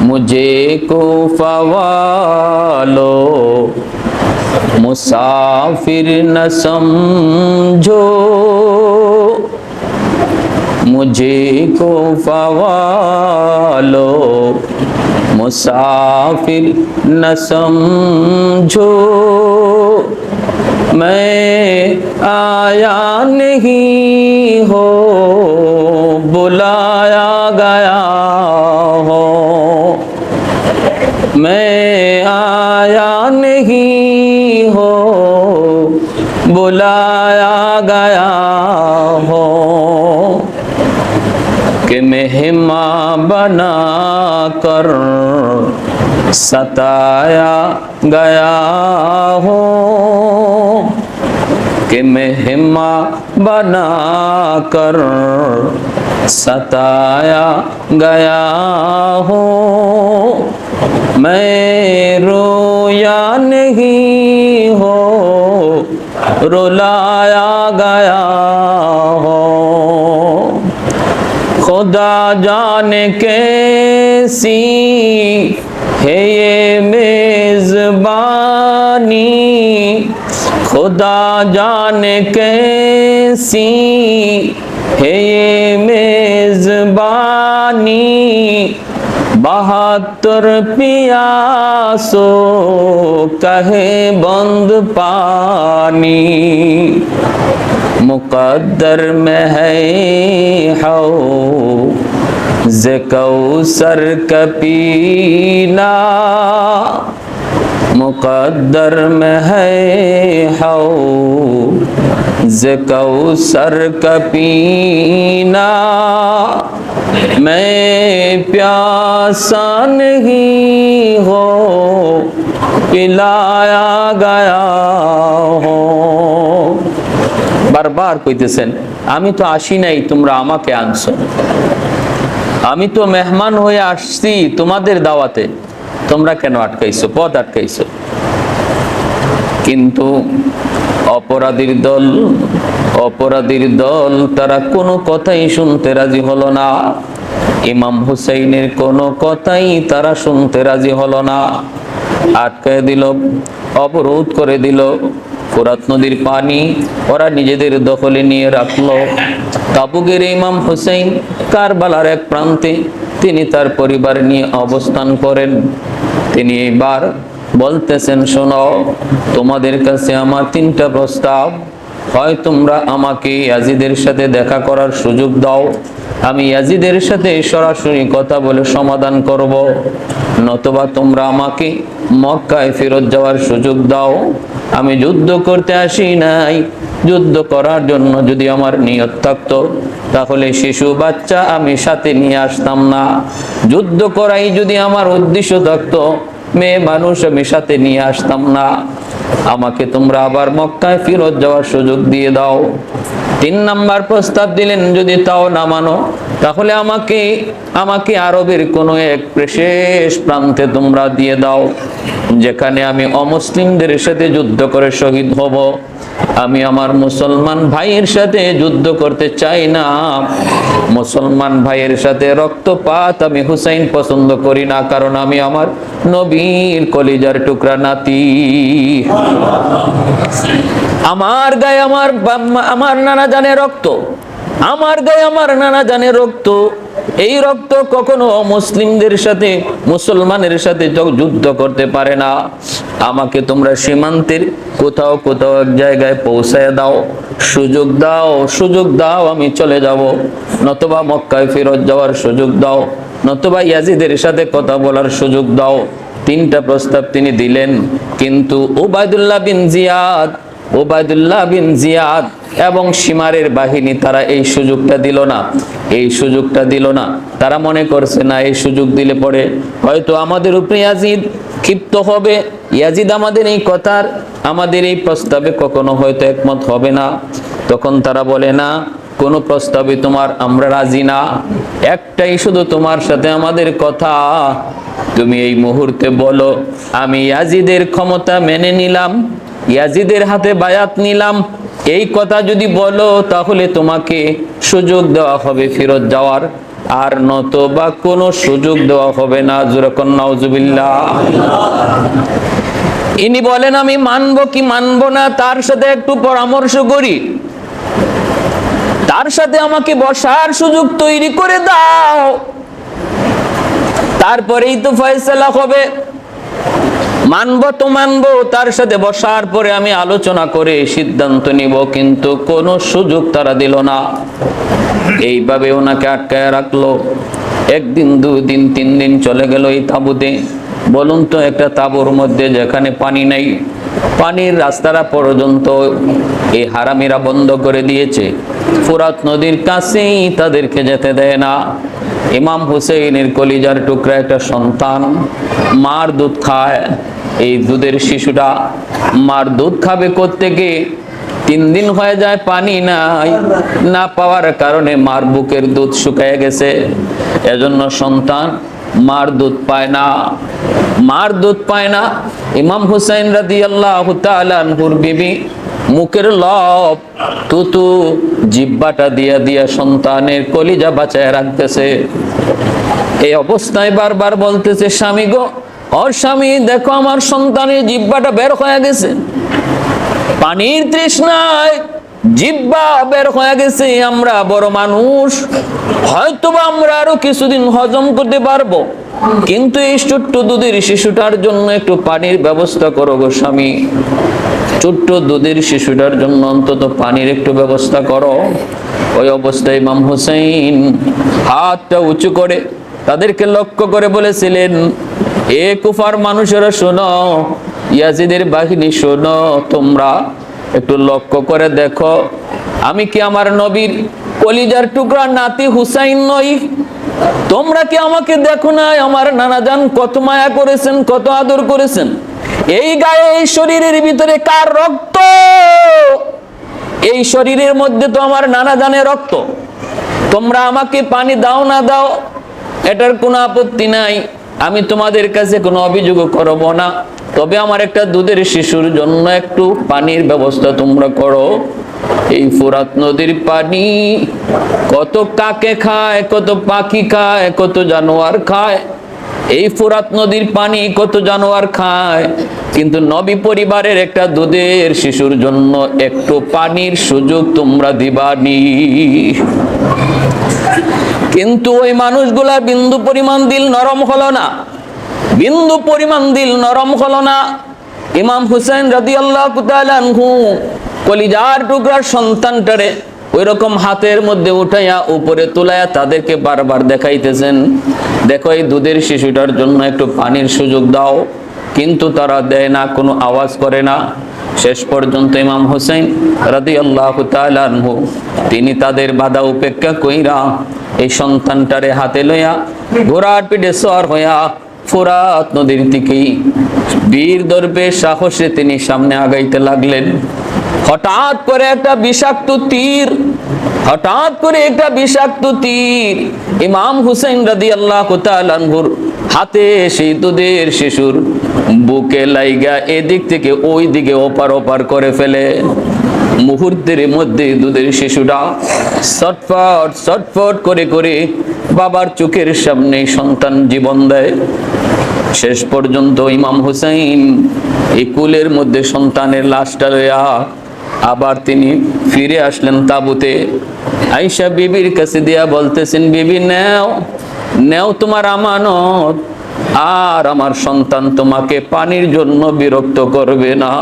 مجھے کو فوالو مسافر نہ سمجھو۔ مجھے کو فوالو مسافر نہ سمجھو۔ میں آیا نہیں ہو، بلایا گیا میں آیا نہیں ہو، بلایا گیا ہو۔ کہ مہما بنا کر ستایا گیا ہو۔ کہ مہما بنا کر ستایا گیا ہو۔ میں رویا نہیں ہو، رلایا گیا ہو۔ خدا جان کیسی ہے یہ میزبانی۔ خدا جان کیسی ہے یہ میزبانی۔ بہتر پیاسو، کہے بند پانی۔ مقدر میں ہے ہو زکو سر کپینا۔ مقدر میں ہے ہو زکو سر کپینا۔ मैं प्यासा नहीं हो पिलाया गया हो বারবার কইতেছেন আমি তো আসি নাই তোমরা আমাকে আনছো আমি তো মেহমান হয়ে আসছি তোমাদের দাওয়াতে তোমরা কেন আটকাইছো পথ আটকাইছো কিন্তু অপরাধীর দল অপরাধীর দল, তারা কোনো কথাই শুনতে রাজি হলো না। ইমাম হুসাইনের কোনো কথাই তারা শুনতে রাজি হলো না। আটকায় দিল, অবরোধ করে দিল। ফোরাত নদীর পানি ওরা নিজেদের দখলে নিয়ে রাখল। তাবুগের ইমাম হুসাইন কারবালার এক প্রান্তে তিনি তার পরিবার নিয়ে অবস্থান করেন। তিনি এবার বলতেছেন, শোনো, তোমাদের কাছে আমার তিনটা প্রস্তাব। হয় তোমরা আমাকে ইয়াজিদের সাথে দেখা করার সুযোগ দাও। আমি ইয়াজিদের সাথে সরাসরি কথা বলে সমাধান করব। নতবা তোমরা আমাকে মক্কায় ফেরত যাওয়ার সুযোগ দাও। আমি যুদ্ধ করতে আসি নাই। যুদ্ধ করার জন্য যদি আমার নিয়ত থাকতো, তাহলে শিশু বাচ্চা আমি সাথে নিয়ে আসতাম না। যুদ্ধ করাই যদি আমার উদ্দেশ্য থাকতো মেয়ে মানুষ আমি সাথে নিয়ে আসতাম না। আমাকে তোমরা আবার মক্কায় ফিরত যাওয়ার সুযোগ দিয়ে দাও। তিন নাম্বার প্রস্তাব দিলেন, যদি তাও না মানো, তাহলে আমাকে আমাকে আরবের কোনো এক বিশেষ প্রান্তে তোমরা দিয়ে দাও, যেখানে আমি অমুসলিমদের সাথে যুদ্ধ করে শহীদ হব। আমি আমার মুসলমান ভাইয়ের সাথে যুদ্ধ করতে চাই না। মুসলমান ভাইয়ের সাথে রক্তপাত আমি হুসাইন পছন্দ করি না, কারণ আমি আমার নবীর কলিজার টুকরা নাতি। আমার গায়ে আমার আমার নানা জানে রক্ত, আমার গায়ে আমার নানা জানে রক্ত। এই রক্ত কখনো মুসলিমদের সাথে, মুসলমানের সাথে যুদ্ধ করতে পারে না। আমাকে তোমরা সীমান্তের কোথাও কোথাও এক জায়গায় পৌঁছায় দাও, সুযোগ দাও সুযোগ দাও, আমি চলে যাব। নতবা মক্কায় ফেরত যাওয়ার সুযোগ দাও, নতুবা ইয়াজিদের সাথে কথা বলার সুযোগ দাও। তিনটা প্রস্তাব তিনি দিলেন, কিন্তু ওবায়দুল্লাহ বিন জিয়াদ ওবায়দুল্লাহ বিন জিয়াদ এবং সীমারের বাহিনী তারা এই সুযোগটা দিল না। এই সুযোগটা দিল না। তারা মনে করছে, না, এই সুযোগ দিলে পরে হয়তো আমাদের উপরে ইয়াজিদ ক্ষিপ্ত হবে। ইয়াজিদ আমাদের এই কথার, আমাদের এই প্রস্তাবে কখনো হয়তো একমত হবে না। তখন তারা বলে, না, কোনো প্রস্তাবে তোমার আমরা রাজি না। একটাই শুধু তোমার সাথে আমাদের কথা। তুমি এই মুহূর্তে বলো, আমি ইয়াজিদের ক্ষমতা মেনে নিলাম। ইয়াজিদের হাতে বায়াত নিলাম। এই কথা যদি বলো, তাহলে তোমাকে সুযোগ দেওয়া হবে ফেরত যাওয়ার। আর নতবা কোনো সুযোগ দেওয়া হবে না। যেরকম নাউজুবিল্লাহ। ইনি বলেন, আমি মানবো কি মানবো না? তার সাথে একটু পরামর্শ করি। তার সাথে আমাকে বসার সুযোগ তৈরি করে দাও। তারপরেই তো ফয়সালা হবে। মানবো তো মানব, তার সাথে বসার পরে আমি আলোচনা করে সিদ্ধান্ত নিব, কিন্তু কোনো সুযোগ তারা দিল না। এইভাবে ওনাকে আটকায় রাখল। একদিন, দুদিন, তিন দিন চলে গেল এই তাঁবুতে। বলুন তো, একটা তাঁবুর মধ্যে যেখানে পানি নেই পানির রাস্তাটা পর্যন্ত এই হারামিরা বন্ধ করে দিয়েছে। ফুরাত নদীর কাছেই তাদেরকে যেতে দেয় না। ইমাম হুসেইনের কলিজার টুকরা একটা সন্তান, মার দুধ খায়। এই দুধের শিশুটা মার দুধ খাবে কোত্থেকে? তিন দিন হয়ে যায় পানি নাই, না পাওয়ার কারণে মার বুকের দুধ শুকায় গেছে। এজন্য সন্তান মার দুধ পায় না। মার দুধ পায় না। ইমাম হুসাইন রাদি আল্লাহ তালানহুর বিবি, মুখের লব, তুতু জিব্বাটা দিয়া দিয়া সন্তানের কলিজা বাঁচায় রাখতেছে। এই অবস্থায় বারবার বলতেছে, স্বামী গো, ওর স্বামী, দেখো আমার সন্তানের জিব্বাটা বের হয়ে গেছে। পানির তৃষ্ণায় জিব্বা বের হয়ে গেছে, আমরা বড় মানুষ, হয়তোবা আমরা আরও কিছুদিন হজম করতে পারব। কিন্তু এই ছোট্ট দুধের শিশুটার জন্য একটু পানির ব্যবস্থা করো গো স্বামী। ছোট্ট দুধের শিশুটার জন্য অন্তত পানির একটু ব্যবস্থা করো। ওই অবস্থায় ইমাম হুসাইন হাতটা উঁচু করে তাদেরকে লক্ষ্য করে বলেছিলেন, এ কুফার মানুষেরা শোনো, ইয়াজিদের বাহিনী শোনো, তোমরা একটু লক্ষ্য করে দেখো। আমি কি আমার নবীর কলিজার টুকরা নাতি হুসাইন নই? তোমরা কি আমাকে দেখো না আমার নানা জান কত মায়া করেছেন, কত আদর করেছেন। এই গায়ে, এই শরীরের ভিতরে কার রক্ত? এই শরীরের মধ্যে তো আমার নানা জানের রক্ত। তোমরা আমাকে পানি দাও না দাও, এটার কোনো আপত্তি নাই। আমি তোমাদের কাছে কোনো অভিযোগ করব না। তবে আমার একটা দুধের শিশুর জন্য একটু পানির ব্যবস্থা তোমরা করো। এই ফুরাত নদীর পানি কত কাকে খায়, কত পাখি খায়, কত জানোয়ার খায়। এই ফুরাত নদীর পানি কত জানোয়ার খায়। কিন্তু নবী পরিবারের একটা দুধের শিশুর জন্য একটু পানির সুযোগ তোমরা দিবানি। কিন্তু ওই মানুষগুলা বিন্দু পরিমাণ দিল নরম হলো না। বিন্দু পরিমাণ দিল নরম হলো না। ইমাম হুসেন রাদি আল্লাহ কলিজার টুকরার সন্তানটারে ওই রকম হাতের মধ্যে উঠাইয়া উপরে তুলাইয়া তাদেরকে বারবার দেখাইতেছেন, দেখো এই দুধের শিশুটার জন্য একটু পানির সুযোগ দাও, কিন্তু তারা দেয় না, কোনো আওয়াজ করে না। শেষ পর্যন্ত ইমাম হোসেন রাদি আল্লাহ তালানহু তিনি তাদের বাধা উপেক্ষা কইরা এই সন্তানটারে হাতে লইয়া ঘোড়ার পিঠে সর হইয়া ফোরাত নদীর দিকেই বীর দর্পে সাহসে তিনি সামনে আগাইতে লাগলেন। হঠাৎ করে একটা বিষাক্ত তীর, হঠাৎ করে একটা বিষাক্ত তীর, ইমাম হুসেন রাদি আল্লাহ তালানহুর হাতে সেই দুধের শিশুর বুকে লাইগা এদিক থেকে ওই দিকে ওপার ওপার করে ফেলে। মুহূর্তের মধ্যে দুধের শিশুটা সটফট সটফট করে করে বাবার চোখের সামনে সন্তান জীবন দেয়। শেষ পর্যন্ত ইমাম হুসাইন এই কুলের মধ্যে সন্তানের লাশটা লইয়া আবার তিনি ফিরে আসলেন তাবুতে। আইসা বিবির কাছে দিয়া বলতেছেন, বিবি, নেও নেও তোমার আমানত। আর আমার সন্তান তোমাকে পানির জন্য বিরক্ত করবে না।